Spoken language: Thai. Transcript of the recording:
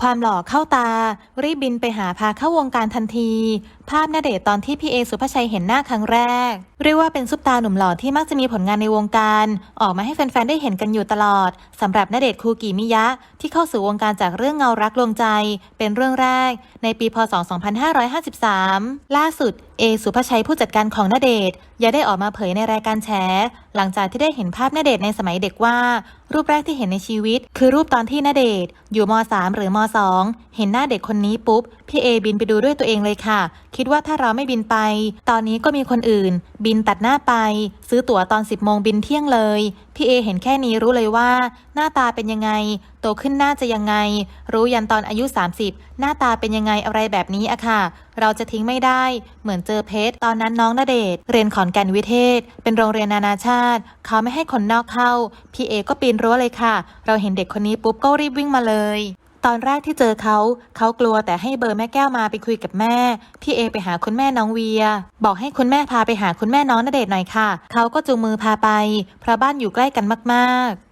ความหล่อเข้าตา รีบบินไปหาพาเข้าวงการทันที ภาพณเดชตอนที่พี่เอสุภาชัยเห็นหน้าครั้งแรก เรียกว่าเป็นซุปตาหนุ่มหล่อที่มักจะมีผลงานในวงการ ออกมาให้แฟนๆได้เห็นกันอยู่ตลอดสำหรับณเดชคูกิมิยะ ที่เข้าสู่วงการจากเรื่องเงารักลวงใจ เป็นเรื่องแรก ในปีพศ 2553 ล่าสุดเอสุภาชัยผู้จัดการของณเดชยังได้ออกมาเผยในรายการแฉหลังจากที่ได้เห็นภาพณเดชในสมัยเด็กว่า รูปแรกที่เห็นในชีวิต คือรูปตอนที่ณเดชอยู่ม .3 หรือม .2 เห็นหน้าเด็กคนนี้ปุ๊บ พี่เอบินไปดูด้วยตัวเองเลยค่ะ คิดว่าถ้าเราไม่บินไป ตอนนี้ก็มีคนอื่น บินตัดหน้าไป ซื้อตั๋วตอน 10โมงบินเที่ยงเลย พี่เอเห็นแค่นี้รู้เลยว่า หน้าตาเป็นยังไง โตขึ้นหน้าจะยังไง รู้ยันตอนอายุ 30 หน้าตาเป็นยังไงอะไรแบบนี้อะค่ะ เราจะทิ้งไม่ได้เหมือนเจอเพชรตอนนั้นน้องณเดชน์เรียนขอนแก่นวิเทศ เป็นโรงเรียนนานาชาติ เขาไม่ให้คนนอกเข้า พี่เอก็ปีนรั้วเลยค่ะ เราเห็นเด็กคนนี้ปุ๊บก็รีบวิ่งมาเลยตอนแรกที่เจอเขา เขากลัวแต่ให้เบอร์แม่แก้วมาไปคุยกับแม่ พี่เอไปหาคุณแม่น้องเวีย บอกให้คุณแม่พาไปหาคุณแม่น้องณเดชน์หน่อยค่ะ เขาก็จูงมือพาไป เพราะบ้านอยู่ใกล้กันมากๆ